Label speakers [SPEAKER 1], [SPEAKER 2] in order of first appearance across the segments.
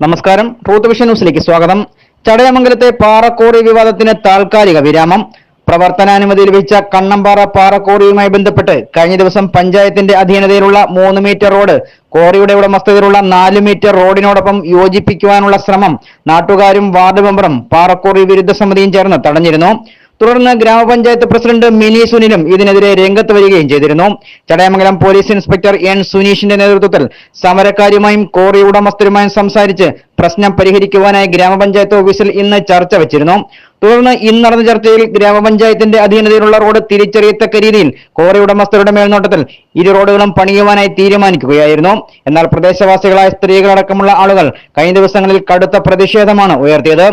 [SPEAKER 1] നമസ്കാരം. Truth vision ന്യൂസിലേക്ക് സ്വാഗതം. ചടയമംഗലത്തെ പാറക്കോറി വിവാദത്തിന് താൽക്കാലിക വിരാമം. പ്രവർത്തനാനുമതി ലഭിച്ച കണ്ണമ്പാറ പാറക്കോറിയുമായി ബന്ധപ്പെട്ട് കഴിഞ്ഞ ദിവസം പഞ്ചായത്തിന്റെ അധീനതയിലുള്ള മൂന്ന് മീറ്റർ റോഡ് കോറിയുടെ ഉടമസ്ഥതയിലുള്ള നാല് മീറ്റർ റോഡിനോടൊപ്പം യോജിപ്പിക്കുവാനുള്ള ശ്രമം നാട്ടുകാരും വാർഡ് മെമ്പറും പാറക്കോറി വിരുദ്ധ സമിതിയും ചേർന്ന് തടഞ്ഞിരുന്നു. തുടർന്ന് ഗ്രാമപഞ്ചായത്ത് പ്രസിഡന്റ് മിനി സുനിലും ഇതിനെതിരെ രംഗത്ത് വരികയും ചെയ്തിരുന്നു. ചടയമംഗലം പോലീസ് ഇൻസ്പെക്ടർ എൻ സുനീഷിന്റെ നേതൃത്വത്തിൽ സമരക്കാരുമായും കോറി ഉടമസ്ഥരുമായും സംസാരിച്ച് പ്രശ്നം പരിഹരിക്കുവാനായി ഗ്രാമപഞ്ചായത്ത് ഓഫീസിൽ ഇന്ന് ചർച്ച വെച്ചിരുന്നു. തുടർന്ന് ഇന്ന് നടന്ന ചർച്ചയിൽ ഗ്രാമപഞ്ചായത്തിന്റെ അധീനതയിലുള്ള റോഡ് തിരിച്ചറിയത്തക്ക രീതിയിൽ കോറി ഉടമസ്ഥരുടെ മേൽനോട്ടത്തിൽ ഇരു റോഡുകളും പണിയുവാനായി തീരുമാനിക്കുകയായിരുന്നു. എന്നാൽ പ്രദേശവാസികളായ സ്ത്രീകളടക്കമുള്ള ആളുകൾ കഴിഞ്ഞ ദിവസങ്ങളിൽ കടുത്ത പ്രതിഷേധമാണ് ഉയർത്തിയത്.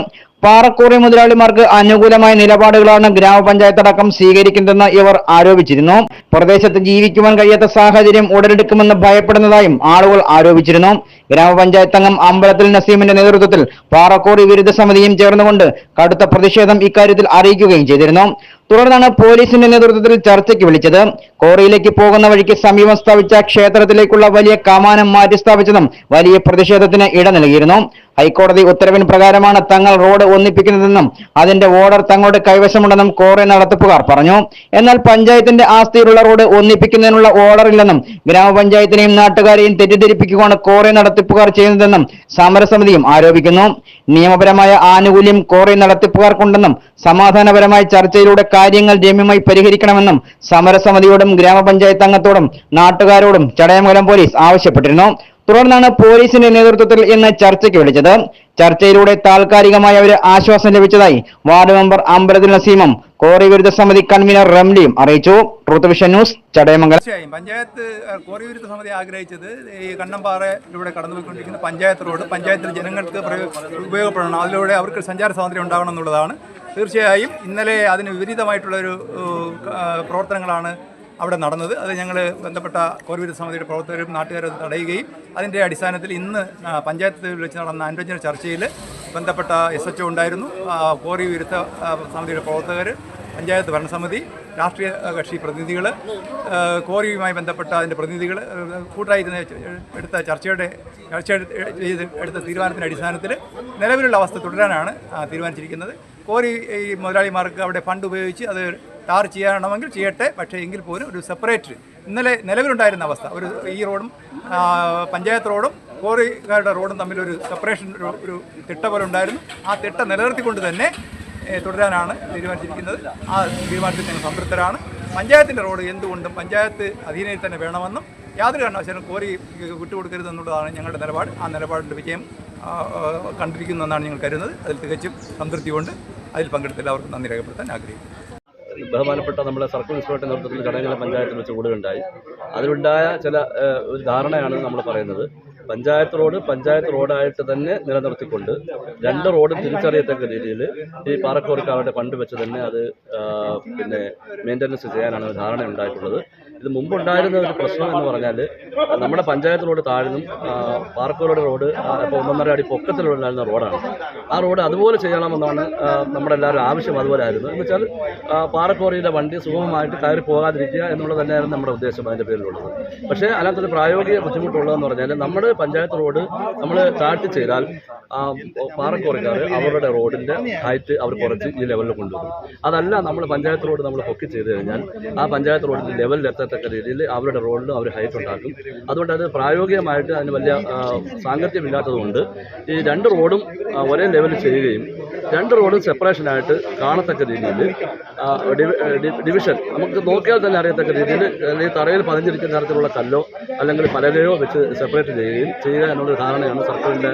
[SPEAKER 1] പാറക്കോറി മുതലാളിമാർക്ക് അനുകൂലമായ നിലപാടുകളാണ് ഗ്രാമപഞ്ചായത്ത് അടക്കം സ്വീകരിക്കുന്നതെന്ന് ഇവർ ആരോപിച്ചിരുന്നു. പ്രദേശത്ത് ജീവിക്കുവാൻ കഴിയാത്ത സാഹചര്യം ഉടലെടുക്കുമെന്ന് ഭയപ്പെടുന്നതായും ആളുകൾ ആരോപിച്ചിരുന്നു. ഗ്രാമപഞ്ചായത്ത് അംഗം അമ്പലത്തിൽ നസീമിന്റെ നേതൃത്വത്തിൽ പാറക്കോറി വിരുദ്ധ സമിതിയും ചേർന്നുകൊണ്ട് കടുത്ത പ്രതിഷേധം ഇക്കാര്യത്തിൽ അറിയിക്കുകയും ചെയ്തിരുന്നു. തുടർന്നാണ് പോലീസിന്റെ നേതൃത്വത്തിൽ ചർച്ചയ്ക്ക് വിളിച്ചത്. കോറിയിലേക്ക് പോകുന്ന വഴിക്ക് സമീപം സ്ഥാപിച്ച ക്ഷേത്രത്തിലേക്കുള്ള വലിയ കമാനം മാറ്റി സ്ഥാപിച്ചതും വലിയ പ്രതിഷേധത്തിന് ഇട നൽകിയിരുന്നു. ഹൈക്കോടതി ഉത്തരവിന് പ്രകാരമാണ് തങ്ങൾ റോഡ് ഒന്നിപ്പിക്കുന്നതെന്നും അതിന്റെ ഓർഡർ തങ്ങളുടെ കൈവശമുണ്ടെന്നും കോറി നടത്തിപ്പുകാർ പറഞ്ഞു. എന്നാൽ പഞ്ചായത്തിന്റെ ആസ്തിയിലുള്ള റോഡ് ഒന്നിപ്പിക്കുന്നതിനുള്ള ഓർഡർ ഇല്ലെന്നും ഗ്രാമപഞ്ചായത്തിനെയും നാട്ടുകാരെയും തെറ്റിദ്ധരിപ്പിക്കുകയാണ് കോറി നടത്തിപ്പുകാർ ചെയ്യുന്നതെന്നും സമരസമിതിയും ആരോപിക്കുന്നു. നിയമപരമായ ആനുകൂല്യം കോറി നടത്തിപ്പുകാർക്കുണ്ടെന്നും സമാധാനപരമായ ചർച്ചയിലൂടെ കാര്യങ്ങൾ രമ്യമായി പരിഹരിക്കണമെന്നും സമരസമിതിയോടും ഗ്രാമപഞ്ചായത്ത് അംഗത്തോടും നാട്ടുകാരോടും ചടയമംഗലം പോലീസ് ആവശ്യപ്പെട്ടിരുന്നു. തുടർന്നാണ് പോലീസിന്റെ നേതൃത്വത്തിൽ ഇന്ന് ചർച്ചയ്ക്ക് വിളിച്ചത്. ചർച്ചയിലൂടെ താൽക്കാലികമായ ഒരു ആശ്വാസം ലഭിച്ചതായി വാർഡ് മെമ്പർ അമ്പലത്തിൽ നസീമും കോറി വിരുദ്ധ സമിതി കൺവീനർ റംലിയും അറിയിച്ചു. Truth vision news Chadayamangalam.
[SPEAKER 2] തീർച്ചയായും പഞ്ചായത്ത് കോറി വിരുദ്ധ സമിതി ആഗ്രഹിച്ചത് ഈ കണ്ണമ്പാറയിലൂടെ കടന്നുപോയിക്കൊണ്ടിരിക്കുന്ന പഞ്ചായത്ത് റോഡ് പഞ്ചായത്തിൽ ജനങ്ങൾക്ക് ഉപയോഗപ്പെടണം. അതിലൂടെ അവർക്ക് സഞ്ചാര സ്വാതന്ത്ര്യം ഉണ്ടാവണം എന്നുള്ളതാണ്. തീർച്ചയായും ഇന്നലെ അതിന് വിപരീതമായിട്ടുള്ളൊരു പ്രവർത്തനങ്ങളാണ് അവിടെ നടന്നത്. അത് ഞങ്ങൾ ബന്ധപ്പെട്ട കോറി വിരുദ്ധ സമിതിയുടെ പ്രവർത്തകരും നാട്ടുകാരും തടയുകയും അതിന്റെ അടിസ്ഥാനത്തിൽ ഇന്ന് പഞ്ചായത്തിൽ വെച്ച് നടന്ന അനുരഞ്ജന ചർച്ചയിൽ ബന്ധപ്പെട്ട എസ് എച്ച് ഉണ്ടായിരുന്നു കോറി വിരുദ്ധ സമിതിയുടെ പ്രവർത്തകർ പഞ്ചായത്ത് ഭരണസമിതി രാഷ്ട്രീയ കക്ഷി പ്രതിനിധികൾ കോറിയുമായി ബന്ധപ്പെട്ട അതിന്റെ പ്രതിനിധികൾ കൂട്ടായിരുന്ന എടുത്ത ചർച്ചയുടെ ചർച്ച ചെയ്ത് എടുത്ത തീരുമാനത്തിന്റെ അടിസ്ഥാനത്തിൽ നിലവിലുള്ള അവസ്ഥ തുടരാനാണ് തീരുമാനിച്ചിരിക്കുന്നത്. കോറി ഈ മുതലാളിമാർക്ക് അവിടെ ഫണ്ട് ഉപയോഗിച്ച് അത് ടാർ ചെയ്യണമെങ്കിൽ ചെയ്യട്ടെ പക്ഷേ എങ്കിൽ പോലും ഒരു സെപ്പറേറ്റ് ഇന്നലെ നിലവിലുണ്ടായിരുന്ന അവസ്ഥ. ഒരു ഈ റോഡും പഞ്ചായത്ത് റോഡും കോറിക്കാരുടെ റോഡും തമ്മിലൊരു സെപ്പറേഷൻ ഒരു തിട്ട പോലെ ഉണ്ടായിരുന്നു. ആ തിട്ട നിലനിർത്തിക്കൊണ്ട് തന്നെ തുടരാനാണ് തീരുമാനിച്ചിരിക്കുന്നത്. ആ തീരുമാനത്തിൽ ഞങ്ങൾ സംതൃപ്തരാണ്. പഞ്ചായത്തിന്റെ റോഡ് എന്തുകൊണ്ടും പഞ്ചായത്ത് അധീനയിൽ തന്നെ വേണമെന്നും യാതൊരു കാരണവശാലും കോരി വിട്ടുകൊടുക്കരുത് എന്നുള്ളതാണ് ഞങ്ങളുടെ നിലപാട്. ആ നിലപാടിന്റെ വിജയം കണ്ടിരിക്കുന്നു എന്നാണ് കണ്ടിരിക്കുന്നെന്നാണ് ഞങ്ങൾ കരുതുന്നത്. അതിൽ തികച്ചും സംതൃപ്തികൊണ്ട് അതിൽ പങ്കെടുത്ത എല്ലാവർക്കും നന്ദി രേഖപ്പെടുത്താൻ ആഗ്രഹിക്കുന്നു.
[SPEAKER 3] ബഹുമാനപ്പെട്ട നമ്മുടെ സർക്കിൾ ഇൻസ്പെക്ടർ നേതൃത്വത്തിൽ ചടങ്ങല പഞ്ചായത്തിൽ വെച്ച് കൂടുകയുണ്ടായി. അതിലുണ്ടായ ചില ഒരു ധാരണയാണ് നമ്മൾ പറയുന്നത്. പഞ്ചായത്ത് റോഡ് പഞ്ചായത്ത് റോഡായിട്ട് തന്നെ നിലനിർത്തിക്കൊണ്ട് രണ്ട് റോഡും തിരിച്ചറിയത്തക്ക രീതിയിൽ ഈ പാറക്കോറിക്കാരുടെ പണ്ട് വെച്ച് തന്നെ അത് പിന്നെ മെയിന്റനൻസ് ചെയ്യാനാണ് ധാരണ ഉണ്ടായിട്ടുള്ളത് ഇത് മുമ്പുണ്ടായിരുന്ന ഒരു പ്രശ്നം എന്ന് പറഞ്ഞാൽ നമ്മുടെ പഞ്ചായത്ത് റോഡ് താഴ്ന്നും പാർക്കുകളുടെ റോഡ് ഇപ്പോൾ ഒന്നൊന്നര അടി പൊക്കത്തിലുണ്ടായിരുന്ന റോഡാണ്. ആ റോഡ് അതുപോലെ ചെയ്യണമെന്നാണ് നമ്മുടെ എല്ലാവരും ആവശ്യം അതുപോലെ ആയിരുന്നു. എന്ന് വെച്ചാൽ പാറക്കോറിയിലെ വണ്ടി സുഗമമായിട്ട് കയറി പോകാതിരിക്കുക എന്നുള്ളത് തന്നെയായിരുന്നു നമ്മുടെ ഉദ്ദേശം അതിന്റെ പേരിലുള്ളത്. പക്ഷേ അതിനകത്തൊരു പ്രായോഗിക ബുദ്ധിമുട്ടുള്ളതെന്ന് പറഞ്ഞാൽ നമ്മുടെ പഞ്ചായത്ത് റോഡ് നമ്മൾ താഴ്ത്തി ചെയ്താൽ പാറക്കോറിക്കാർ അവരുടെ റോഡിന്റെ ഹൈറ്റ് അവർ കുറച്ച് ഈ ലെവലിൽ കൊണ്ടുവരും. അതല്ല നമ്മൾ പഞ്ചായത്ത് റോഡ് നമ്മൾ പൊക്കി ചെയ്ത് കഴിഞ്ഞാൽ ആ പഞ്ചായത്ത് റോഡിന്റെ ലെവലിൽ എത്തത്തക്ക രീതിയിൽ അവരുടെ റോഡിലും അവർ ഹൈറ്റ് ഉണ്ടാക്കും. അതുകൊണ്ട് അത് പ്രായോഗികമായിട്ട് അതിന് വലിയ സാങ്കത്യമില്ലാത്തതുകൊണ്ട് ഈ രണ്ട് റോഡും ഒരേ ലെവലിൽ ചെയ്യുകയും രണ്ട് റോഡും സെപ്പറേഷനായിട്ട് കാണത്തക്ക രീതിയിൽ ഡിവിഷൻ നമുക്ക് നോക്കിയാൽ തന്നെ അറിയത്തക്ക രീതിയിൽ അല്ലെങ്കിൽ തറയിൽ പതിഞ്ഞിരിക്കുന്ന തരത്തിലുള്ള കല്ലോ അല്ലെങ്കിൽ പലകയോ വെച്ച് സെപ്പറേറ്റ് ചെയ്യുകയും ചെയ്യുക എന്നുള്ളൊരു ധാരണയാണ് സർക്കാരിന്റെ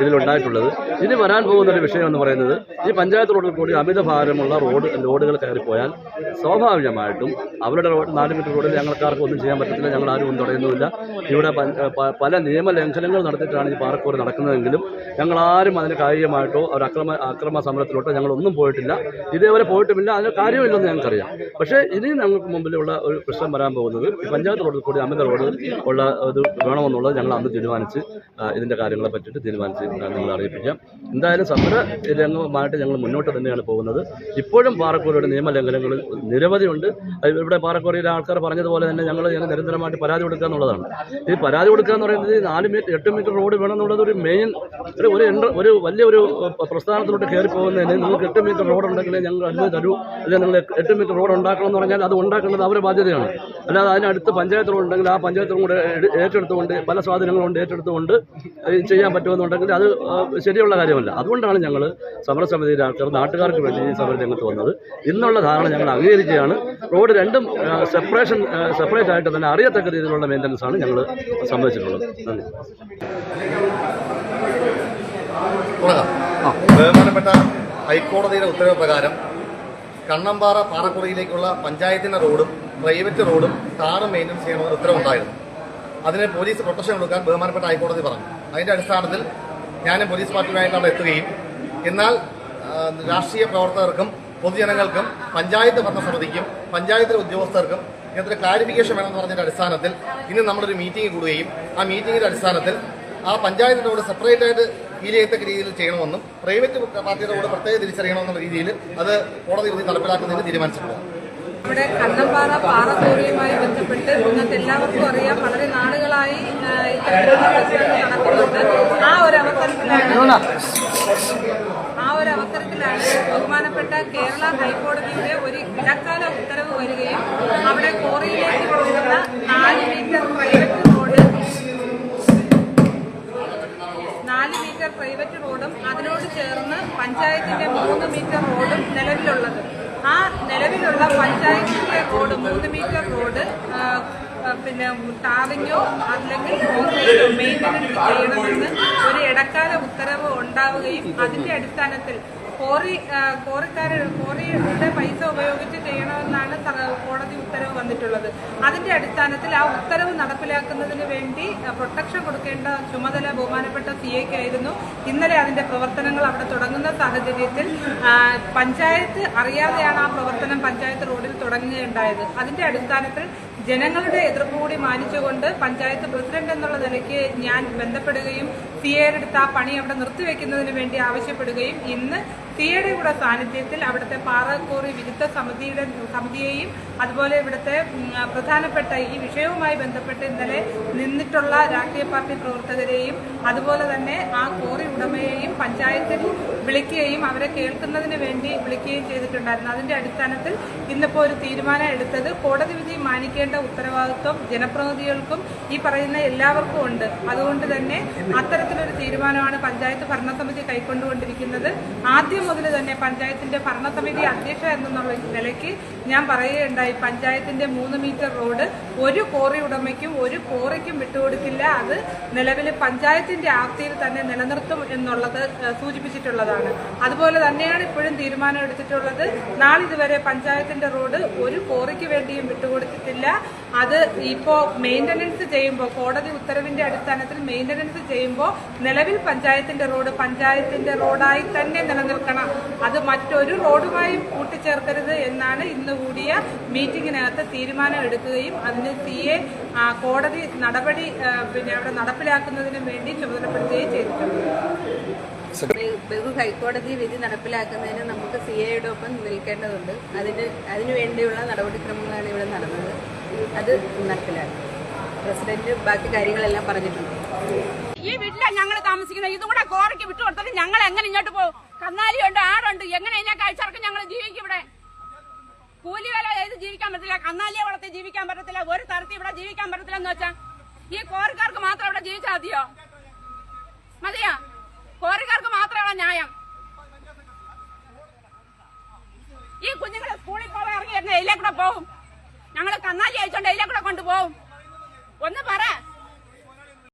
[SPEAKER 3] ഇതിലുണ്ടായിട്ടുള്ളത്. ഇനി വരാൻ പോകുന്ന ഒരു വിഷയം എന്ന് പറയുന്നത് ഈ പഞ്ചായത്ത് റോഡിൽ കൂടി അമിത ഭാരമുള്ള റോഡ് ലോഡുകൾ കയറിപ്പോയാൽ സ്വാഭാവികമായിട്ടും അവരുടെ റോഡ് നാല് മീറ്റർ റോഡിൽ ഞങ്ങൾക്കാർക്കും ഒന്നും ചെയ്യാൻ പറ്റത്തില്ല ഞങ്ങൾ ആരും ഒന്നും തടയുന്നുമില്ല. ഇവിടെ പല നിയമ പല നിയമലംഘനങ്ങൾ നടത്തിയിട്ടാണ് ഈ പാറക്കോട് നടക്കുന്നതെങ്കിലും ഞങ്ങളാരും അതിന് കായികമായിട്ടോ അവർ അക്രമ അക്രമ സമരത്തിലോട്ടോ ഞങ്ങളൊന്നും പോയിട്ടില്ല. ഇതേവരെ പോയിട്ടുമില്ല. അതിന് കാര്യമില്ലെന്ന് ഞങ്ങൾക്കറിയാം. പക്ഷേ ഇനി ഞങ്ങൾക്ക് മുമ്പിലുള്ള ഒരു പ്രശ്നം വരാൻ പോകുന്നത് പഞ്ചായത്ത് റോഡിൽ കൂടി അമിത റോഡ് ഉള്ള ഇത് വേണമെന്നുള്ളത് ഞങ്ങൾ അന്ന് തീരുമാനിച്ച് ഇതിന്റെ കാര്യങ്ങളെ പറ്റിയിട്ട് തീരുമാനിച്ച് നിങ്ങൾ അറിയിപ്പിക്കാം. എന്തായാലും സമര രംഗമായിട്ട് ഞങ്ങൾ മുന്നോട്ട് തന്നെയാണ് പോകുന്നത്. ഇപ്പോഴും പാറക്കോറിയുടെ നിയമലംഘനങ്ങൾ നിരവധിയുണ്ട്. ഇവിടെ പാറക്കോറിയിലെ ആൾക്കാർ പറഞ്ഞതുപോലെ തന്നെ ഞങ്ങൾ ഞങ്ങൾ നിരന്തരമായിട്ട് പരാതി കൊടുക്കുക എന്നുള്ളതാണ്. ഈ പരാതി കൊടുക്കുക എന്ന് പറയുന്നത് നാല് മീറ്റർ എട്ട് മീറ്റർ റോഡ് വേണം എന്നുള്ളത് ഒരു മെയിൻ ഒരു ഒരു വലിയ ഒരു പ്രസ്ഥാനത്തിലോട്ട് കയറി പോകുന്നതിന് നിങ്ങൾക്ക് എട്ട് മീറ്റർ റോഡ് ഉണ്ടെങ്കിൽ ഞങ്ങൾ അനുമതി തരൂ. അല്ലെങ്കിൽ നിങ്ങൾ എട്ട് മീറ്റർ റോഡ് ഉണ്ടാക്കണം എന്ന് പറഞ്ഞാൽ അത് ഉണ്ടാക്കേണ്ടത് അവരുടെ ബാധ്യതയാണ്. അല്ലാതെ അതിനടുത്ത് പഞ്ചായത്ത് റോഡ് ഉണ്ടെങ്കിൽ ആ പഞ്ചായത്ത് റോഡ് ഏറ്റെടുത്തുകൊണ്ട് പല സ്വാധീനങ്ങളുണ്ട് ഏറ്റെടുത്തുകൊണ്ട് ചെയ്യാൻ പറ്റുമെന്നുണ്ടെങ്കിൽ അത് ശരിയുള്ള കാര്യമല്ല. അതുകൊണ്ടാണ് ഞങ്ങൾ സമരസമിതിയിലെ ആൾക്കാർ നാട്ടുകാർക്ക് വേണ്ടി ഈ സമരം രംഗത്ത് വന്നത്. ഇന്നുള്ള ധാരണ ഞങ്ങൾ അംഗീകരിക്കുകയാണ്. റോഡ് രണ്ടും സെപ്പറേഷൻ സെപ്പറേറ്റ് ആയിട്ട് തന്നെ അറിയത്തക്ക രീതിയിലുള്ള മെയിന്റനൻസ് ആണ് ഞങ്ങൾ സംഭവിച്ചിട്ടുള്ളത് നന്ദി.
[SPEAKER 4] ആ. ബഹുമാനപ്പെട്ട ഹൈക്കോടതിയുടെ ഉത്തരവ് പ്രകാരം കണ്ണമ്പാറ പാറക്കുറിയിലേക്കുള്ള പഞ്ചായത്തിന്റെ റോഡും പ്രൈവറ്റ് റോഡും താറും മെയിന്റെനൻസ് ചെയ്യണമെന്ന് ഉത്തരവുണ്ടായിരുന്നു. അതിന് പോലീസ് പ്രൊട്ടക്ഷൻ കൊടുക്കാൻ ബഹുമാനപ്പെട്ട ഹൈക്കോടതി പറഞ്ഞു. അതിന്റെ അടിസ്ഥാനത്തിൽ ഞാനും പോലീസ് പാർട്ടിയുമായിട്ട് അവിടെ എത്തുകയും എന്നാൽ രാഷ്ട്രീയ പ്രവർത്തകർക്കും പൊതുജനങ്ങൾക്കും പഞ്ചായത്ത് ഭരണസമിതിക്കും പഞ്ചായത്തിലെ ഉദ്യോഗസ്ഥർക്കും ഇങ്ങനത്തെ ക്ലാരിഫിക്കേഷൻ വേണമെന്ന് പറഞ്ഞതിന്റെ അടിസ്ഥാനത്തിൽ ഇന്ന് നമ്മളൊരു മീറ്റിംഗ് കൂടുകയും ആ മീറ്റിങ്ങിന്റെ അടിസ്ഥാനത്തിൽ ആ പഞ്ചായത്തിന്റെ കൂടെ സെപ്പറേറ്റ് ആയിട്ട് ഫീൽ ചെയ്യത്തക്ക രീതിയിൽ ചെയ്യണമെന്നും പ്രൈവറ്റ് പാർട്ടിയുടെ കൂടെ പ്രത്യേകം തിരിച്ചറിയണമെന്നുള്ള രീതിയിൽ അത് കോടതി വിധി നടപ്പിലാക്കുന്നതിന് തീരുമാനിച്ചിട്ടുണ്ട്.
[SPEAKER 5] ഇവിടെ കണ്ണമ്പാറ പാറത്തോറിയുമായി ബന്ധപ്പെട്ട് ഇന്നത്തെ എല്ലാവർക്കും അറിയാം വളരെ നാളുകളായി നടക്കുന്നുണ്ട്. ആ ഒരു അവസരത്തിലാണ് ആ ഒരു അവസരത്തിലാണ് ബഹുമാനപ്പെട്ട കേരള ഹൈക്കോടതിയുടെ ഒരു ഇടക്കാല ഉത്തരവ് വരികയും അവിടെ കോറിയിലേക്ക് പോകുന്ന നാല് മീറ്റർ പ്രൈവറ്റ് റോഡ് നാല് മീറ്റർ പ്രൈവറ്റ് റോഡും അതിനോട് ചേർന്ന് പഞ്ചായത്തിന്റെ മൂന്ന് മീറ്റർ റോഡും നിലവിലുള്ളത്. ആ നിലവിലുള്ള പഞ്ചായത്തിന്റെ റോഡ് മൂന്ന് മീറ്റർ റോഡ് പിന്നെ ടാറിങ്ങോ അല്ലെങ്കിൽ മെയിന്റനൻസ് ചെയ്യണമെന്ന് ഒരു ഇടക്കാല ഉത്തരവ് ഉണ്ടാവുകയും അതിന്റെ അടിസ്ഥാനത്തിൽ കോറി കോറിക്കാർ കോറിയുടെ പൈസ ഉപയോഗിച്ച് ചെയ്യണമെന്നാണ് കോടതി ഉത്തരവ് വന്നിട്ടുള്ളത്. അതിന്റെ അടിസ്ഥാനത്തിൽ ആ ഉത്തരവ് നടപ്പിലാക്കുന്നതിന് വേണ്ടി പ്രൊട്ടക്ഷൻ കൊടുക്കേണ്ട ചുമതല ബഹുമാനപ്പെട്ട സി എക്കായിരുന്നു ഇന്നലെ അതിന്റെ പ്രവർത്തനങ്ങൾ അവിടെ തുടങ്ങുന്ന സാഹചര്യത്തിൽ പഞ്ചായത്ത് അറിയാതെയാണ് ആ പ്രവർത്തനം പഞ്ചായത്ത് റോഡിൽ തുടങ്ങുകയുണ്ടായത്. അതിന്റെ അടിസ്ഥാനത്തിൽ ജനങ്ങളുടെ എതിർപ്പ് കൂടി മാനിച്ചുകൊണ്ട് പഞ്ചായത്ത് പ്രസിഡന്റ് എന്നുള്ള നിലയ്ക്ക് ഞാൻ ബന്ധപ്പെടുകയും സി എയുടെ അടുത്ത് ആ പണി അവിടെ നിർത്തിവെക്കുന്നതിന് വേണ്ടി ആവശ്യപ്പെടുകയും ഇന്ന് സി എയുടെ കൂടെ സാന്നിധ്യത്തിൽ അവിടുത്തെ പാറക്കോറി വിരുദ്ധ സമിതിയുടെ സമിതിയെയും അതുപോലെ ഇവിടുത്തെ പ്രധാനപ്പെട്ട ഈ വിഷയവുമായി ബന്ധപ്പെട്ട് ഇന്നലെ നിന്നിട്ടുള്ള രാഷ്ട്രീയ പാർട്ടി പ്രവർത്തകരെയും അതുപോലെ തന്നെ ആ കോറി ഉടമയെയും പഞ്ചായത്തിൽ വിളിക്കുകയും അവരെ കേൾക്കുന്നതിന് വേണ്ടി വിളിക്കുകയും ചെയ്തിട്ടുണ്ടായിരുന്നു. അതിന്റെ അടിസ്ഥാനത്തിൽ ഇന്നിപ്പോൾ ഒരു തീരുമാനം എടുത്തത് കോടതി വിധി മാനിക്കേണ്ട ഉത്തരവാദിത്വം ജനപ്രതിനിധികൾക്കും ഈ പറയുന്ന എല്ലാവർക്കും ഉണ്ട്. അതുകൊണ്ട് തന്നെ അത്തരത്തിലൊരു തീരുമാനമാണ് പഞ്ചായത്ത് ഭരണസമിതി കൈക്കൊണ്ടുകൊണ്ടിരിക്കുന്നത്. ആദ്യം മുതൽ തന്നെ പഞ്ചായത്തിന്റെ ഭരണസമിതി അധ്യക്ഷ എന്നുള്ള നിലയ്ക്ക് ഞാൻ പറയുകയുണ്ടായി പഞ്ചായത്തിന്റെ മൂന്ന് മീറ്റർ റോഡ് ഒരു കോറി ഉടമയ്ക്കും ഒരു കോറിക്കും വിട്ടുകൊടുക്കില്ല. അത് നിലവിൽ പഞ്ചായത്തിന്റെ ആസ്തിയിൽ തന്നെ നിലനിർത്തും എന്നുള്ളത് സൂചിപ്പിച്ചിട്ടുള്ളതാണ്. അതുപോലെ തന്നെയാണ് ഇപ്പോഴും തീരുമാനം എടുത്തിട്ടുള്ളത്. നാളിതുവരെ പഞ്ചായത്തിന്റെ റോഡ് ഒരു കോറിക്ക് വേണ്ടിയും വിട്ടുകൊടുത്തിട്ടില്ല. അത് ഇപ്പോ മെയിന്റനൻസ് ചെയ്യുമ്പോൾ കോടതി ഉത്തരവിന്റെ അടിസ്ഥാനത്തിൽ മെയിന്റനൻസ് ചെയ്യുമ്പോൾ നിലവിൽ പഞ്ചായത്തിന്റെ റോഡ് പഞ്ചായത്തിന്റെ റോഡായി തന്നെ നിലനിൽക്കണം. അത് മറ്റൊരു റോഡുമായി കൂട്ടിച്ചേർക്കരുത് എന്നാണ് ഇന്ന് കൂടിയ മീറ്റിംഗിനകത്ത് തീരുമാനം എടുക്കുകയും അതിന് സി എ കോടതി നടപടി പിന്നെ അവിടെ നടപ്പിലാക്കുന്നതിന് വേണ്ടി ചുമതലപ്പെടുത്തുകയും ചെയ്തിട്ടുണ്ട്.
[SPEAKER 6] ബഹു- ഹൈക്കോടതി വിധി നടപ്പിലാക്കുന്നതിന് നമുക്ക് സി എയുടെ ഒപ്പം നിൽക്കേണ്ടതുണ്ട്. അതിന് അതിനുവേണ്ടിയുള്ള നടപടിക്രമങ്ങളാണ് ഇവിടെ നടന്നത്. അത് നടപ്പിലാക്കും. പ്രസിഡന്റ് ബാക്കി കാര്യങ്ങളെല്ലാം പറഞ്ഞിട്ടുണ്ട്.
[SPEAKER 7] ഈ വീട്ടിലാണ് ഞങ്ങൾ താമസിക്കുന്നത്. ഇതും കൂടെ കോറയ്ക്ക് വിട്ടു കൊടുത്തത് ഞങ്ങൾ എങ്ങനെ ഇങ്ങോട്ട് പോകും? കന്നാലിയുണ്ട് ആടുണ്ട്. എങ്ങനെ ഞാൻ കഴിച്ചിറക്കും ഞങ്ങൾ ജീവിക്കും ഇവിടെ? കൂലി വില ചെയ്ത് ജീവിക്കാൻ പറ്റില്ല കന്നാലിയെ വളർത്തി ജീവിക്കാൻ പറ്റത്തില്ല ഒരു തരത്തിൽ ഇവിടെ ജീവിക്കാൻ പറ്റത്തില്ല എന്ന് വെച്ചാ ഈ കോറിക്കാർക്ക് മാത്രം ഇവിടെ ജീവിച്ചാൽ മതിയോ? മതിയോ? കോറിക്കാർക്ക് മാത്രമാണ് ന്യായം. ഈ കുഞ്ഞുങ്ങളെ സ്കൂളിൽ പോകാൻ ഇറങ്ങി വരുന്ന ഇതിലേ കൂടെ പോകും ഞങ്ങൾ കന്നാലി അയച്ചോണ്ട് ഇതിലേ കൂടെ കൊണ്ടുപോകും ഒന്ന് പറ.